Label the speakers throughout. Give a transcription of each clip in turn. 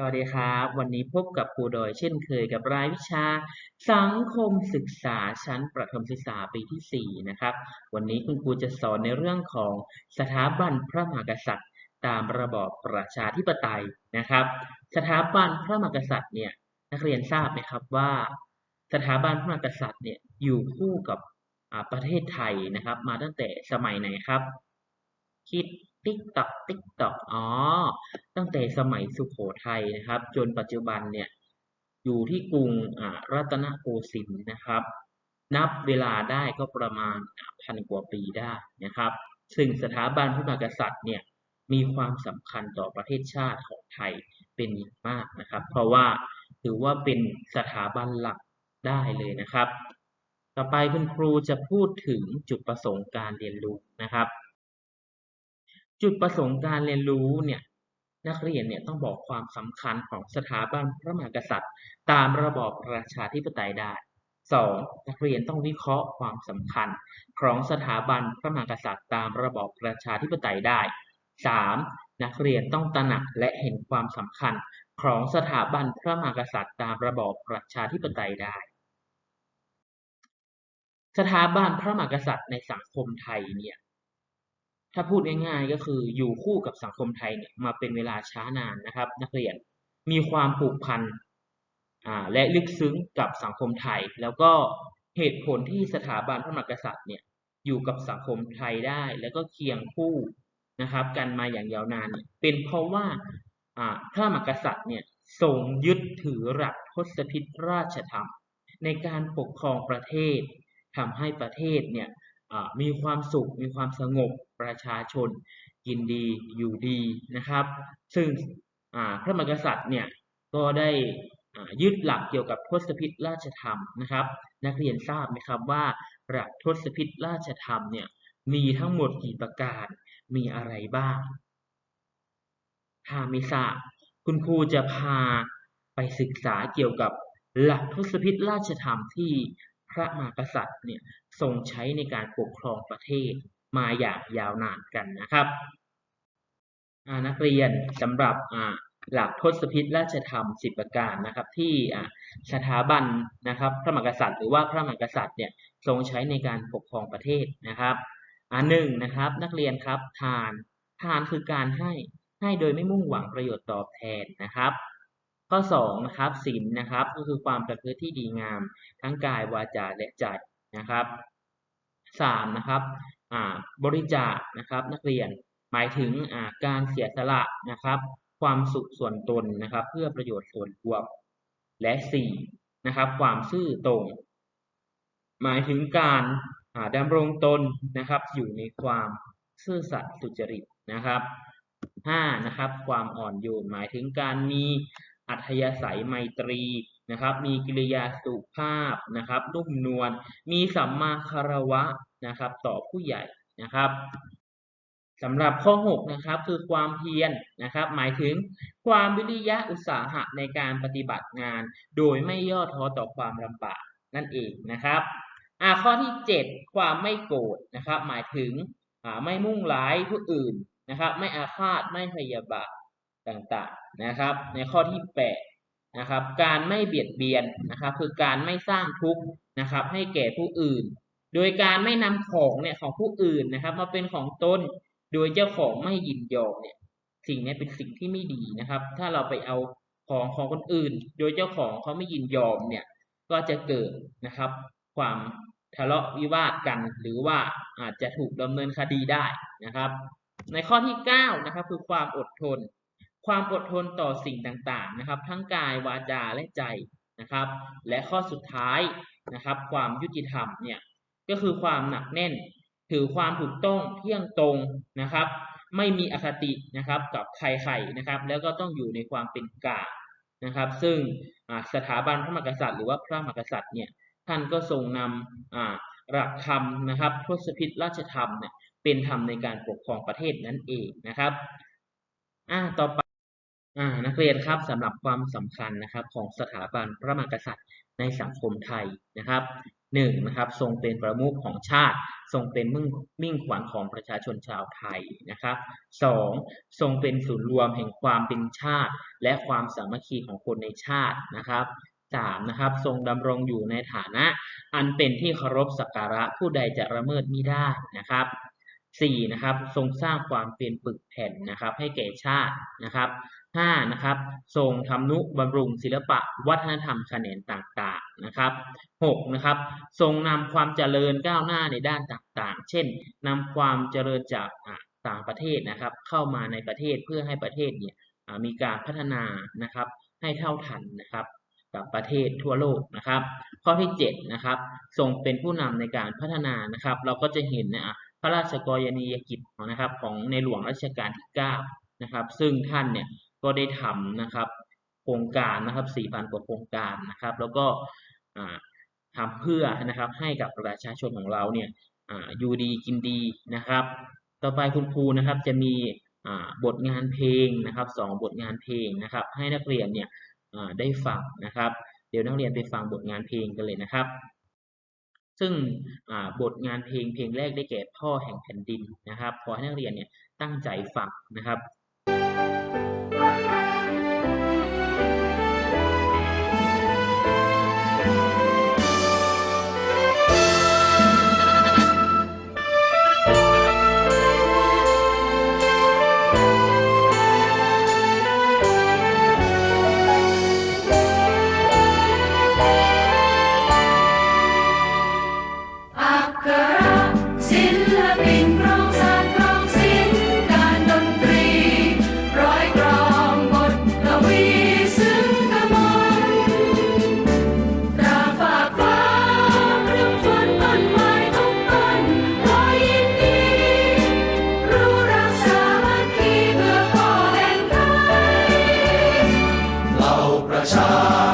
Speaker 1: สวัสดีครับ วันนี้พบกับครูโดยเช่นเคยกับรายวิชา สังคมศึกษาชั้นประถมศึกษาปีที่ 4 นะครับ วันนี้คุณครูจะสอนในเรื่องของสถาบันพระมหากษัตริย์ ตามระบอบประชาธิปไตยนะครับ สถาบันพระมหากษัตริย์เนี่ยนักเรียนทราบไหมครับว่า สถาบันพระมหากษัตริย์เนี่ยอยู่คู่กับประเทศไทยนะครับ มาตั้งแต่สมัยไหนครับ คิด ติ๊กตอกติ๊กตอกอ๋อ ตั้งแต่สมัยสุโขทัยนะครับ จนปัจจุบันเนี่ยอยู่ที่กรุงรัตนโกสินทร์นะครับ นับเวลาได้ก็ประมาณพันกว่าปีได้นะครับ ซึ่งสถาบันพระมหากษัตริย์เนี่ยมีความสำคัญต่อประเทศชาติของไทยเป็นอย่างมากนะครับ เพราะว่าถือว่าเป็นสถาบันหลักได้เลยนะครับ ต่อไปคุณครูจะพูดถึงจุดประสงค์การเรียนรู้นะครับ จุดประสงค์การเรียนรู้เนี่ยนักเรียนเนี่ยต้องบอกความสำคัญของสถาบันพระมหากษัตริย์ ตามระบอบประชาธิปไตยได้ 2. นักเรียนต้องวิเคราะห์ความสำคัญของสถาบันพระมหากษัตริย์ ตามระบอบประชาธิปไตยได้ 3. นักเรียนต้องตระหนักและเห็นความสำคัญของสถาบันพระมหากษัตริย์ ตามระบอบประชาธิปไตยได้ สถาบันพระมหากษัตริย์ในสังคมไทยเนี่ย ถ้าพูดง่ายๆก็คืออยู่คู่กับสังคมไทยเนี่ยมาเป็นเวลาช้านานนะครับ นักเรียนมีความผูกพันและลึกซึ้งกับสังคมไทย แล้วก็เหตุผลที่สถาบันพระมหากษัตริย์เนี่ยอยู่กับสังคมไทยได้ แล้วก็เคียงคู่นะครับ กันมาอย่างยาวนานเนี่ยเป็นเพราะว่าพระมหากษัตริย์เนี่ยทรงยึดถือหลักทศพิธราชธรรม ในการปกครองประเทศทำให้ประเทศเนี่ย มีความสุข มีความสงบประชาชน กินดีอยู่ดีนะครับ ซึ่งพระมหากษัตริย์เนี่ยก็ได้ยึดหลักเกี่ยวกับทศพิธราชธรรมนะครับ นักเรียนทราบไหมครับว่าหลักทศพิธราชธรรมเนี่ยมีทั้งหมดกี่ประการมีอะไรบ้าง ถ้าไม่ทราบคุณครูจะพาไปศึกษาเกี่ยวกับหลักทศพิธราชธรรมที่ พระมหากษัตริย์เนี่ยทรงใช้ในการปกครองประเทศมาอย่างยาวนานกันนะครับนักเรียนสำหรับหลักทศพิธราชธรรมสิบประการนะครับที่สถาบันนะครับพระมหากษัตริย์หรือว่าพระมหากษัตริย์เนี่ยทรงใช้ในการปกครองประเทศนะครับอ่าหนึ่งนะครับนักเรียนครับทานทานคือการให้ให้โดยไม่มุ่งหวังประโยชน์ตอบแทนนะครับ ข้อ2นะครับศีลนะครับก็คือความประพฤติที่ดีงาม ทั้งกายวาจาและใจนะครับ 3. นะครับบริจาคนะครับนักเรียนหมายถึงการเสียสละนะครับความสุขส่วนตนนะครับ เพื่อประโยชน์ส่วนรวมและ 4. นะครับความซื่อตรง หมายถึงการดำรงตนนะครับอยู่ในความซื่อสัตย์สุจริตนะครับ 5. นะครับความอ่อนโยนหมายถึงการมี อัธยาศัยไมตรีนะครับ มีกิริยาสุภาพนะครับนุ่มนวล มีสัมมาคารวะนะครับ ต่อผู้ใหญ่นะครับสำหรับข้อ 6 นะครับคือความเพียรนะครับ หมายถึงความวิริยะอุตสาหะในการปฏิบัติงาน โดยไม่ย่อท้อต่อความลำบากนั่นเองนะครับอ่าข้อที่ 7 ความไม่โกรธนะครับ หมายถึงอ่าไม่มุ่งร้ายผู้อื่นนะครับ ไม่อาฆาตไม่พยาบาท ต่างๆนะครับ ในข้อที่8นะครับการไม่เบียดเบียนนะครับ คือการไม่สร้างทุกข์นะครับ ให้แก่ผู้อื่น โดยการไม่นำของเนี่ยของผู้อื่นนะครับ มาเป็นของตนโดยเจ้าของไม่ยินยอมเนี่ยสิ่งนี้เป็นสิ่งที่ไม่ดีนะครับ ถ้าเราไปเอาของของคนอื่น โดยเจ้าของเขาไม่ยินยอมเนี่ยก็จะเกิดนะครับ ความทะเลาะวิวาทกัน หรือว่าอาจจะถูกดำเนินคดีได้นะครับ ในข้อที่9นะครับคือความอดทน ความอดทนต่อสิ่งต่างๆนะครับ ทั้งกายวาจาและใจนะครับ และข้อสุดท้ายนะครับ ความยุติธรรมเนี่ยก็คือความหนักแน่น ถือความถูกต้องเที่ยงตรงนะครับ ไม่มีอคตินะครับกับใครๆนะครับ แล้วก็ต้องอยู่ในความเป็นกลางนะครับ ซึ่งสถาบันพระมหากษัตริย์หรือว่าพระมหากษัตริย์เนี่ยท่านก็ทรงนำหลักธรรมนะครับทศพิธราชธรรมเนี่ยเป็นธรรมในการปกครองประเทศนั่นเองนะครับอ่าต่อไป อ่านักเรียนครับสำหรับความสำคัญนะครับของสถาบันพระมหากษัตริย์ในสังคมไทยนะครับหนึ่งนะครับทรงเป็นประมุขของชาติ ทรงเป็นมิ่งมิ่งขวัญของประชาชนชาวไทยนะครับสองทรงเป็นศูนย์รวมแห่งความเป็นชาติ และความสามัคคีของคนในชาตินะครับสามนะครับทรงดำรงอยู่ในฐานะ อันเป็นที่เคารพสักการะผู้ใดจะละเมิดมิได้นะครับสี่นะครับทรงสร้างความเป็นปึกแผ่นนะครับให้แก่ชาตินะครับ ห้านะครับทรงทำนุบำรุงศิลปะวัฒนธรรมแขนงต่างๆนะครับหกนะครับทรงนำความเจริญก้าวหน้าในด้านต่างๆ เช่นนำความเจริญจากต่างประเทศนะครับ เข้ามาในประเทศเพื่อให้ประเทศเนี่ยมีการพัฒนานะครับให้เท่าทันนะครับกับประเทศทั่วโลกนะครับ ข้อที่7นะครับทรงเป็นผู้นำในการพัฒนานะครับ เราก็จะเห็นนะพระราชกรณียกิจนะครับของในหลวงรัชกาลที่9นะครับซึ่งท่านเนี่ย ก็ได้ทำนะครับโครงการนะครับ 4,000 กว่าโครงการนะครับ แล้วก็ทำเพื่อนะครับให้กับประชาชนของเราเนี่ยออยู่ดีกินดีนะครับ ต่อไปคุณครูนะครับจะมีบทงานเพลงนะครับสองบทงานเพลงนะครับ ให้นักเรียนเนี่ยได้ฟังนะครับ เดี๋ยวนักเรียนไปฟังบทงานเพลงกันเลยนะครับ ซึ่งบทงานเพลงเพลงแรกได้แก่พ่อแห่งแผ่นดินนะครับขอให้นักเรียนเนี่ยตั้งใจฟังนะครับ
Speaker 2: อั ป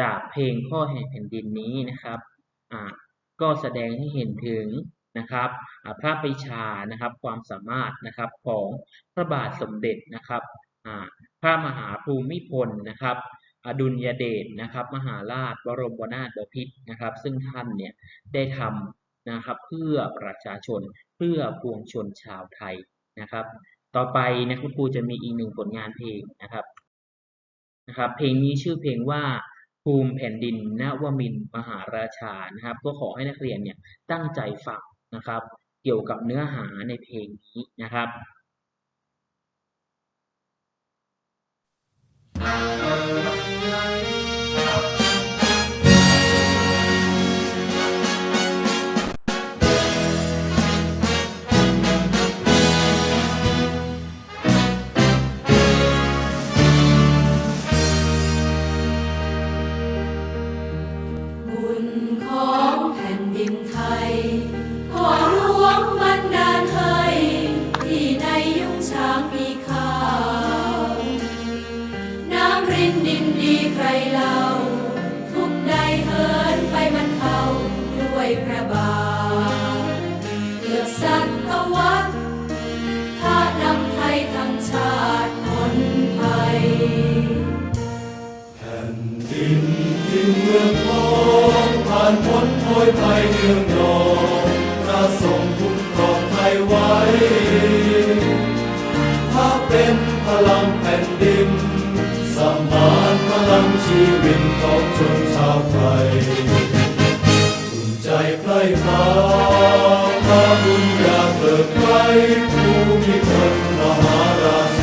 Speaker 3: จา
Speaker 2: กเพ
Speaker 3: ลง
Speaker 2: พ่อ
Speaker 1: แห่งแผ่นดินนี้นะครับก็แสดงให้เห็นถึงนะครับอ่าพระปรีชานะครับความสามารถนะครับของพระบาทสมเด็จนะครับพระมหาภูมิพลนะครับอดุลยเดชนะครับมหาราชบรมนาถบพิตรนะครับ ซึ่งท่านเนี่ยได้ทำนะครับเพื่อประชาชนเพื่อปวงชนชาวไทยนะครับ ต่อไปนะคุณครูจะมีอีกหนึ่งผลงานเพลงนะครับนะครับ เพลงนี้ชื่อเพลงว่า ภูมิแผ่นดินนวมินมหาราชานะครับ ก็ขอให้นักเรียนเนี่ยตั้งใจฟังนะครับ เกี่ยวกับเนื้อหาในเพลงนี้นะครับ
Speaker 2: บุ ยพระบาทเลือกสัตวัตถ้านำไทยทั้งชาติพ้นภัยแผ่นดินที่เมืองทองผ่านพ้นโผยไปเดืองดองพระสงคุ้มครองไทยไว้ถ้าเป็นพลัง
Speaker 3: แผ่นดินสมานพลังชีวิตของชนชาวไทย ภูมิพลมหาราช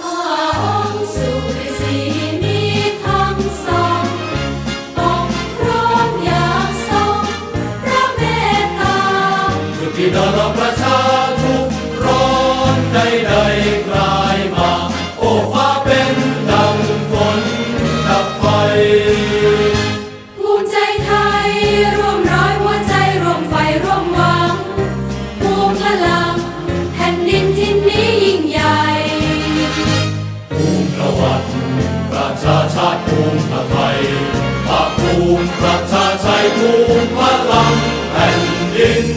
Speaker 3: อาองสุริศี ภูมิพลังแผ่นดิน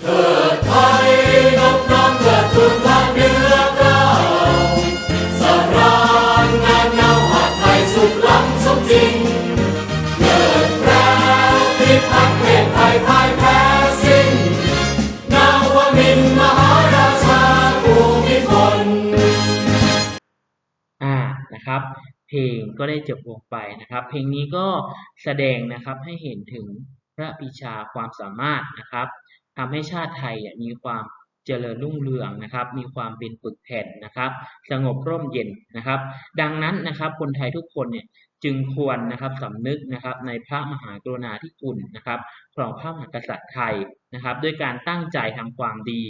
Speaker 3: เถิดไทยนบน้อมเถิดทูลพระเนื้อเกล้าสรานงานเงาหาดไทยสุขล้ำสมจริงเลิศแปรพิพัฒน์เพศไทยพ่ายแพ้สิ้นนาวมินมหาราชาภูมิพล
Speaker 1: อ่านะครับ เพลงก็ได้จบลงไปนะครับ เพลงนี้ก็แสดงนะครับให้เห็นถึงพระปิชาความสามารถนะครับทำให้ชาติไทยอะมีความ เจริญรุ่งเรืองนะครับ มีความเป็นปึกแผ่นนะครับ สงบร่มเย็นนะครับ ดังนั้นนะครับคนไทยทุกคนเนี่ยจึงควรนะครับสำนึกนะครับในพระมหากรุณาธิคุณนะครับของพระมหากษัตริย์ไทยนะครับ ด้วยการตั้งใจทำความดี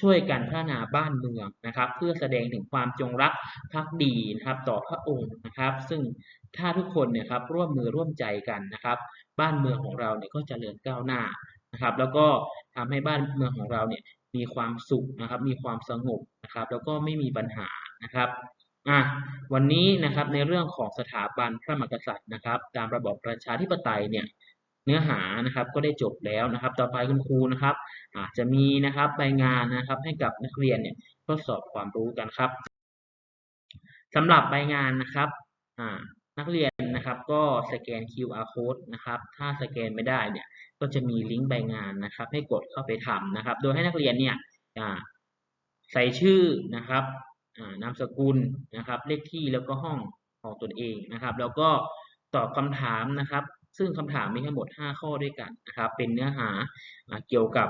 Speaker 1: ช่วยกันพัฒนาบ้านเมืองนะครับ เพื่อแสดงถึงความจงรักภักดีนะครับ ต่อพระองค์นะครับ ซึ่งถ้าทุกคนเนี่ยครับร่วมมือร่วมใจกันนะครับ บ้านเมืองของเราเนี่ยก็จเจริญก้าวหน้านะครับ แล้วก็ทำให้บ้านเมืองของเราเนี่ย มีความสุขนะครับ มีความสงบนะครับ แล้วก็ไม่มีปัญหานะครับอะวันนี้นะครับในเรื่องของสถาบันพระมหากษัตริย์นะครับ ตามระบอบประชาธิปไตยเนี่ยเนื้อหานะครับก็ได้จบแล้วนะครับ ต่อไปคุณครูนะครับอาจจะมีนะครับใบงานนะครับให้กับนักเรียนเนี่ยทดสอบความรู้กันครับสำหรับใบงานนะครับอ่า นักเรียนนะครับก็สแกน QR code นะครับถ้าสแกนไม่ได้เนี่ยก็จะมีลิงก์ใบงานนะครับ ให้กดเข้าไปทำนะครับ โดยให้นักเรียนเนี่ยใส่ชื่อนะครับนามสกุลนะครับเลขที่แล้วก็ห้องของตนเองนะครับ แล้วก็ตอบคำถามนะครับ ซึ่งคำถามมีทั้งหมด 5 ข้อด้วยกันนะครับ เป็นเนื้อหาอเกี่ยวกับ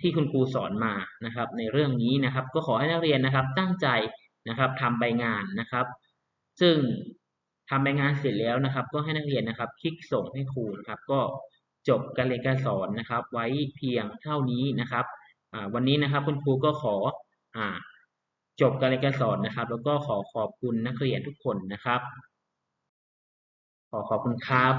Speaker 1: ที่คุณครูสอนมานะครับ ในเรื่องนี้นะครับ ก็ขอให้นักเรียนนะครับตั้งใจนะครับทำใบงานนะครับ ซึ่ง ทำใบงานเสร็จแล้วนะครับ ก็ให้นักเรียนนะครับ คลิกส่งให้ครูนะครับ ก็จบการเรียนการสอนนะครับ ไว้เพียงเท่านี้นะครับวันนี้นะครับคุณครูก็ขออจบการเรียนการสอนนะครับ แล้วก็ขอขอบคุณนักเรียนทุกคนนะครับ ขอขอบคุณครับ